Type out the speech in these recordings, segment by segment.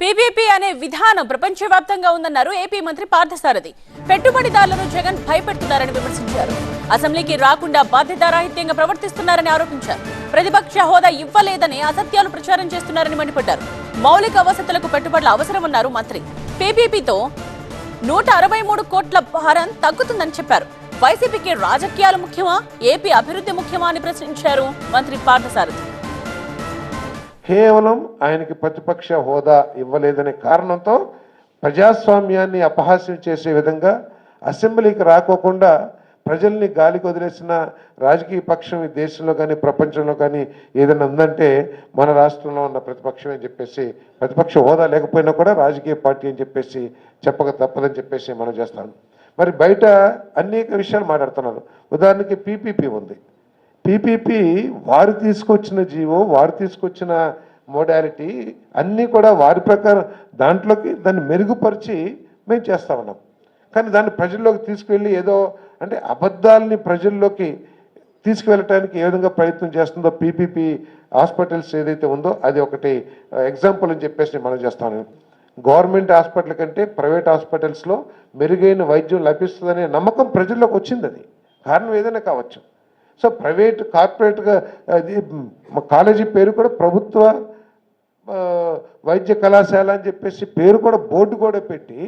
PPP అనే విధానం ప్రపంచవ్యాప్తంగా ఉందన్నారు ఏపీ మంత్రి పార్థసారథి. పెట్టుబడిదారులను జగన్ భయపెడుతున్నారని విమర్శించారు. అసెంబ్లీకి రాకుండా బాధ్యతారాహిత్యంగా ప్రవర్తిస్తున్నారని ఆరోపించారు. ప్రతిపక్ష హోదా ఇవ్వలేదని అసత్యాలు ప్రచారం చేస్తున్నారని మండిపడ్డారు. మౌలిక వసతులకు పెట్టుబడుల అవసరమన్నారు మంత్రి. పీపీపీతో నూట అరవై మూడు కోట్ల భారం తగ్గుతుందని చెప్పారు. వైసీపీకి రాజకీయాలు ముఖ్యమా? ఏపీ అభివృద్ధి ముఖ్యమా అని ప్రశ్నించారు మంత్రి పార్థసారథి. కేవలం ఆయనకి ప్రతిపక్ష హోదా ఇవ్వలేదనే కారణంతో ప్రజాస్వామ్యాన్ని అపహాస్యం చేసే విధంగా అసెంబ్లీకి రాకోకుండా ప్రజల్ని గాలికి వదిలేసిన రాజకీయ పక్షం ఈ దేశంలో కానీ ప్రపంచంలో కానీ ఏదైనా ఉందంటే మన రాష్ట్రంలో ఉన్న ప్రతిపక్షం అని చెప్పేసి ప్రతిపక్ష హోదా లేకపోయినా కూడా రాజకీయ పార్టీ అని చెప్పేసి చెప్పక తప్పదని చెప్పేసి మనం చేస్తాను మరి బయట అనేక విషయాలు మాట్లాడుతున్నారు. ఉదాహరణకి పీపీపీ ఉంది. పీపీపీ వారు తీసుకొచ్చిన జీవో వారు తీసుకొచ్చిన మోడాలిటీ అన్నీ కూడా వారి ప్రకారం దాంట్లోకి దాన్ని మెరుగుపరిచి మేము చేస్తా ఉన్నాం. కానీ దాన్ని ప్రజల్లోకి తీసుకువెళ్ళి ఏదో అంటే అబద్ధాలని ప్రజల్లోకి తీసుకువెళ్ళటానికి ఏ విధంగా ప్రయత్నం చేస్తుందో పీపీపీ హాస్పిటల్స్ ఏదైతే ఉందో అది ఒకటి ఎగ్జాంపుల్ అని చెప్పేసి మనం చేస్తాను గవర్నమెంట్ హాస్పిటల్ కంటే ప్రైవేట్ హాస్పిటల్స్లో మెరుగైన వైద్యం లభిస్తుందనే నమ్మకం ప్రజల్లోకి వచ్చింది అది. కారణం ఏదైనా కావచ్చు. సో ప్రైవేట్ కార్పొరేట్గా అది కాలేజీ పేరు కూడా ప్రభుత్వ వైద్య కళాశాల అని చెప్పేసి పేరు కూడా బోర్డు కూడా పెట్టి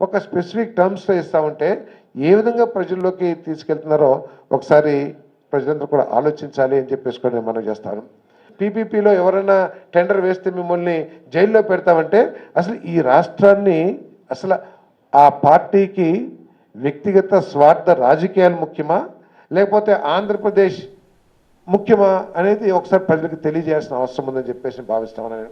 ఒక స్పెసిఫిక్ టర్మ్స్లో ఇస్తామంటే ఏ విధంగా ప్రజల్లోకి తీసుకెళ్తున్నారో ఒకసారి ప్రజలందరూ కూడా ఆలోచించాలి అని చెప్పేసి కూడా మనం చేస్తాను. పీపీపీలో ఎవరైనా టెండర్ వేస్తే మిమ్మల్ని జైల్లో పెడతామంటే అసలు ఈ రాష్ట్రాన్ని అసలు ఆ పార్టీకి వ్యక్తిగత స్వార్థ రాజకీయాలు ముఖ్యమా? లేకపోతే ఆంధ్రప్రదేశ్ ముఖ్యమా అనేది ఒకసారి ప్రజలకు తెలియజేయాల్సిన అవసరం ఉందని చెప్పేసి భావిస్తామని